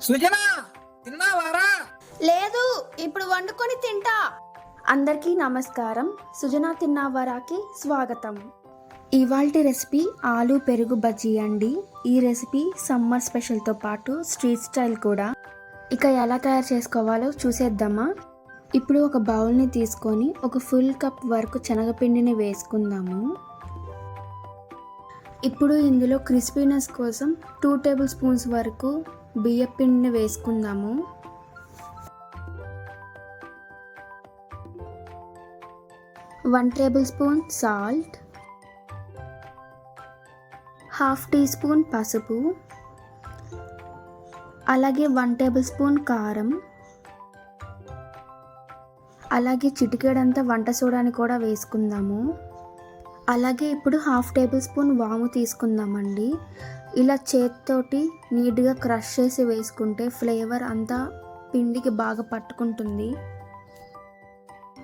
సుజనా తిన్నావారా? లేదు ఇప్పుడు వండుకొని తింటా. అందరికీ నమస్కారం. సుజనా తిన్నావారాకి స్వాగతం. ఇవాల్టి రెసిపీ ఆలు పెరుగు బజ్జీ అండి. ఈ రెసిపీ సమ్మర్ స్పెషల్తో పాటు స్ట్రీట్ స్టైల్ కూడా. ఇక ఎలా తయారు చేసుకోవాలో చూసేద్దామా? ఇప్పుడు ఒక బౌల్ని తీసుకొని ఒక ఫుల్ కప్ వరకు శనగపిండిని వేసుకుందాము. ఇప్పుడు ఇందులో క్రిస్పీనెస్ కోసం టూ టేబుల్ స్పూన్స్ వరకు బియ్యం పిండిని వేసుకుందాము. One tablespoon salt. Half teaspoon పసుపు. అలాగే వన్ టేబుల్ స్పూన్ కారం. అలాగే చిటికేడంతా వంట సోడాని కూడా వేసుకుందాము. అలాగే ఇప్పుడు హాఫ్ టేబుల్ స్పూన్ వాము తీసుకుందామండి. ఇలా చేత్తోటి నీట్గా క్రష్ చేసి వేసుకుంటే ఫ్లేవర్ అంతా పిండికి బాగా పట్టుకుంటుంది.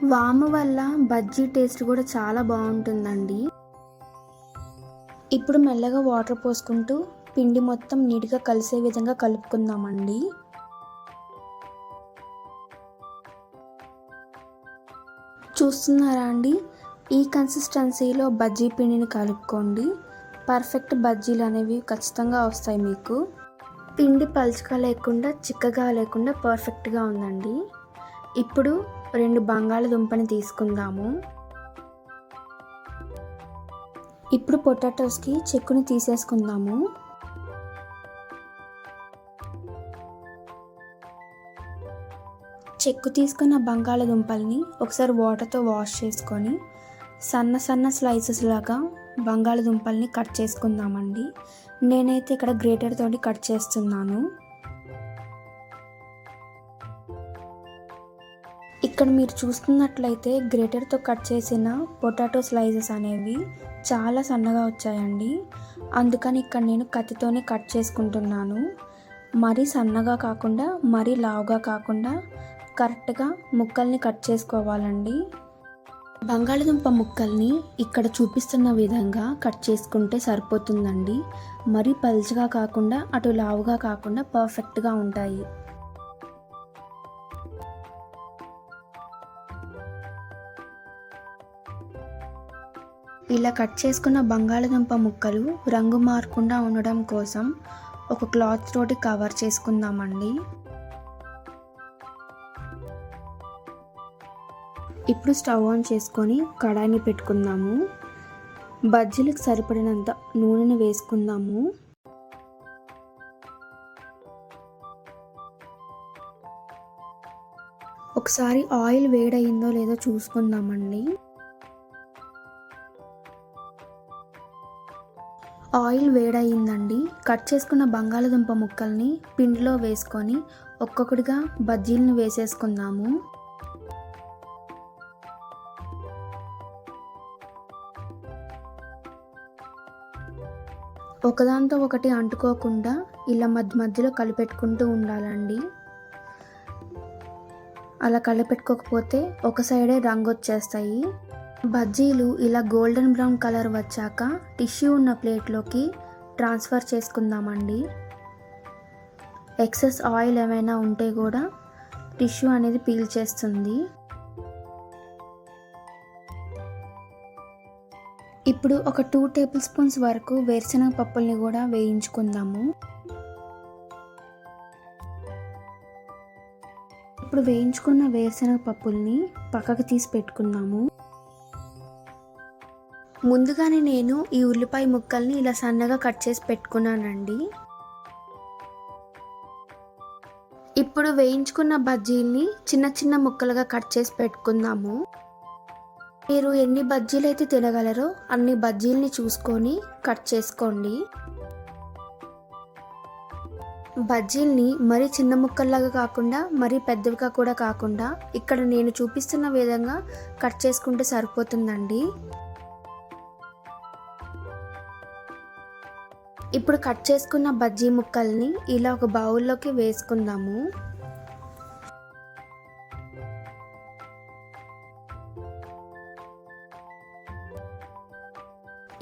వాము వల్ల బజ్జీ టేస్ట్ కూడా చాలా బాగుంటుందండి. ఇప్పుడు మెల్లగా వాటర్ పోసుకుంటూ పిండి మొత్తం నీట్గా కలిసే విధంగా కలుపుకుందామండి. చూస్తున్నారా అండి? ఈ కన్సిస్టెన్సీలో బజ్జీ పిండిని కలుపుకోండి. పర్ఫెక్ట్ బజ్జీలు అనేవి ఖచ్చితంగా వస్తాయి మీకు. పిండి పలుచగా లేకుండా చిక్కగా లేకుండా పర్ఫెక్ట్గా ఉందండి. ఇప్పుడు రెండు బంగాళదుంపని తీసుకుందాము. ఇప్పుడు పొటాటోస్కి చెక్కుని తీసేసుకుందాము. చెక్కు తీసుకున్న బంగాళదుంపల్ని ఒకసారి వాటర్తో వాష్ చేసుకొని సన్న సన్న స్లైసెస్ లాగా బంగాళదుంపల్ని కట్ చేసుకుందామండి. నేనైతే ఇక్కడ గ్రేటర్ తోటి కట్ చేస్తున్నాను. ఇక్కడ మీరు చూస్తున్నట్లయితే గ్రేటర్తో కట్ చేసిన పొటాటో స్లైసెస్ అనేవి చాలా సన్నగా వచ్చాయండి. అందుకని ఇక్కడ నేను కత్తితోనే కట్ చేసుకుంటున్నాను. మరీ సన్నగా కాకుండా మరీ లావుగా కాకుండా కరెక్ట్గా ముక్కల్ని కట్ చేసుకోవాలండి. బంగాళదుంప ముక్కల్ని ఇక్కడ చూపిస్తున్న విధంగా కట్ చేసుకుంటే సరిపోతుందండి. మరీ పలుచగా కాకుండా అటు లావుగా కాకుండా పర్ఫెక్ట్గా ఉంటాయి. ఇలా కట్ చేసుకున్న బంగాళదుంప ముక్కలు రంగు మారకుండా ఉండడం కోసం ఒక క్లాత్ తోటి కవర్ చేసుకుందామండి. ఇప్పుడు స్టవ్ ఆన్ చేసుకొని కడాయిని పెట్టుకుందాము. బజ్జీలకు సరిపడినంత నూనెను వేసుకుందాము. ఒకసారి ఆయిల్ వేడయిందో లేదో చూసుకుందామండి. ఆయిల్ వేడయిందండి. కట్ చేసుకున్న బంగాళదుంప ముక్కల్ని పిండిలో వేసుకొని ఒక్కొక్కటిగా బజ్జీలను వేసేసుకుందాము. ఒకదాంతో ఒకటి అంటుకోకుండా ఇలా మధ్య మధ్యలో కలిపెట్టుకుంటూ ఉండాలండి. అలా కలిపెట్టుకోకపోతే ఒక సైడే రంగు వచ్చేస్తాయి బజ్జీలు ఇలా గోల్డెన్ బ్రౌన్ కలర్ వచ్చాక టిష్యూ ఉన్న ప్లేట్లోకి ట్రాన్స్ఫర్ చేసుకుందామండి. ఎక్సెస్ ఆయిల్ ఏమైనా ఉంటే కూడా టిష్యూ అనేది పీల్ చేస్తుంది. ఇప్పుడు ఒక టూ టేబుల్ స్పూన్స్ వరకు వేరుశనగ పప్పుల్ని కూడా వేయించుకుందాము. ఇప్పుడు వేయించుకున్న వేరుశనగ పప్పుల్ని పక్కకు తీసి పెట్టుకుందాము. ముందుగానే నేను ఈ ఉల్లిపాయ ముక్కల్ని ఇలా సన్నగా కట్ చేసి పెట్టుకున్నానండి. ఇప్పుడు వేయించుకున్న బజ్జీల్ని చిన్న చిన్న ముక్కలుగా కట్ చేసి పెట్టుకుందాము. మీరు ఎన్ని బజ్జీలు అయితే తినగలరో అన్ని బజ్జీల్ని చూసుకొని కట్ చేసుకోండి. బజ్జీల్ని మరీ చిన్న ముక్కల్లాగా కాకుండా మరీ పెద్దవిగా కూడా కాకుండా ఇక్కడ నేను చూపిస్తున్న విధంగా కట్ చేసుకుంటే సరిపోతుందండి. ఇప్పుడు కట్ చేసుకున్న బజ్జీ ముక్కల్ని ఇలా ఒక బౌల్లోకి వేసుకుందాము.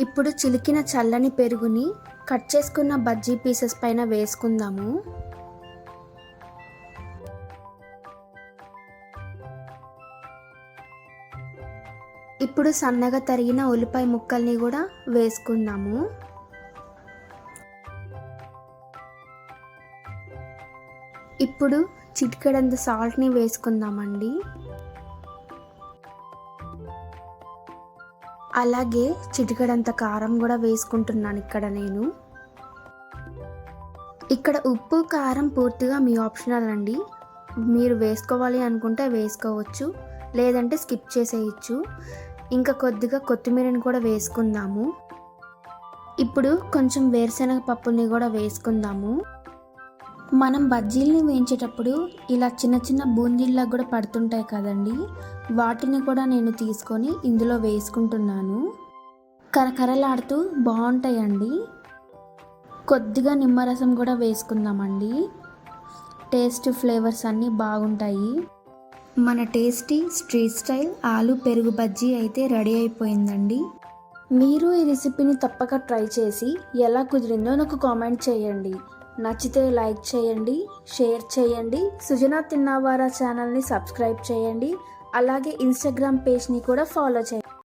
ఇప్పుడు చిలికిన చల్లని పెరుగుని కట్ చేసుకున్న బజ్జీ పీసెస్ పైన వేసుకుందాము. ఇప్పుడు సన్నగా తరిగిన ఉల్లిపాయ ముక్కల్ని కూడా వేసుకుందాము. ఇప్పుడు చిటికడంత సాల్ట్ని వేసుకుందామండి. అలాగే చిటికడంత కారం కూడా వేసుకుంటున్నాను ఇక్కడ నేను. ఇక్కడ ఉప్పు కారం పూర్తిగా మీ ఆప్షనల్ అండి. మీరు వేసుకోవాలి అనుకుంటే వేసుకోవచ్చు లేదంటే స్కిప్ చేసేయచ్చు. ఇంకా కొద్దిగా కొత్తిమీరని కూడా వేసుకుందాము. ఇప్పుడు కొంచెం వేరుశనగ పప్పుని కూడా వేసుకుందాము. మనం బజ్జీల్ని వేయించేటప్పుడు ఇలా చిన్న చిన్న బూందీల్లా కూడా పడుతుంటాయి కదండి? వాటిని కూడా నేను తీసుకొని ఇందులో వేసుకుంటున్నాను. కరకరలాడుతూ బాగుంటాయండి. కొద్దిగా నిమ్మరసం కూడా వేసుకుందామండి. టేస్ట్ ఫ్లేవర్స్ అన్నీ బాగుంటాయి. మన టేస్టీ స్ట్రీట్ స్టైల్ ఆలు పెరుగు బజ్జీ అయితే రెడీ అయిపోయిందండి. మీరు ఈ రెసిపీని తప్పక ట్రై చేసి ఎలా కుదిరిందో నాకు కామెంట్ చేయండి. నచ్చితే లైక్ చేయండి షేర్ చేయండి. సుజనా తిన్నావారా ఛానల్ని సబ్స్క్రైబ్ చేయండి. అలాగే ఇన్స్టాగ్రామ్ పేజ్ని కూడా ఫాలో చేయండి.